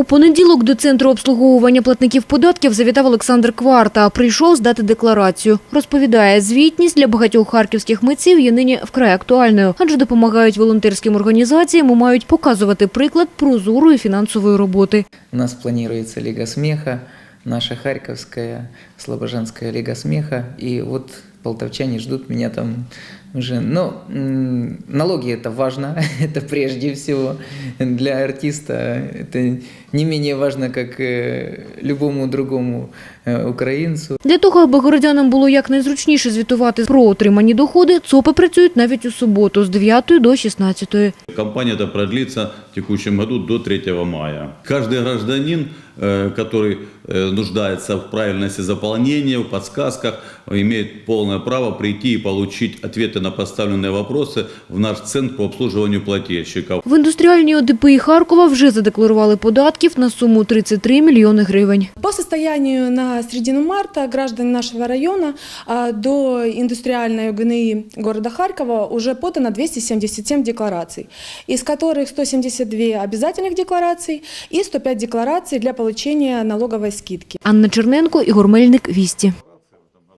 У понеділок до центру обслуговування платників податків завітав Олександр Кварта. Прийшов здати декларацію. Розповідає, звітність для багатьох харківських митців є нині вкрай актуальною, адже допомагають волонтерським організаціям і мають показувати приклад прозорої фінансової роботи. У нас планируется Лига смеха, наша Харьковская, Слобожанская Лига смеха. И вот полтовчане ждут меня там уже. Но м, налоги это важно, это прежде всего. Для артиста это не менее важно, как э, любому другому э, украинцу. Для того, аби городянам було якнайзручніше звітувати про отримані доходи, ЦОПи працюють навіть у суботу з 9 до 16. Кампания эта продлится в текущем году до 3 мая. Каждый гражданин, э, который э, нуждается в правильности заполнения, в подсказках, имеет полное право прийти и получить ответы на поставленные вопросы в наш центр по обслуживанию плательщиков. В індустріальній ОДПІ Харкова вже задекларували податків на суму 33 мільйони гривень. По состоянию на середину марта граждан нашего района а, до индустриальной ОГНИ города Харькова уже подано 277 деклараций, из которых 172 обязательных деклараций и 105 деклараций для получения налоговой скидки. Анна Черненко, Ігор Мельник, Вісті.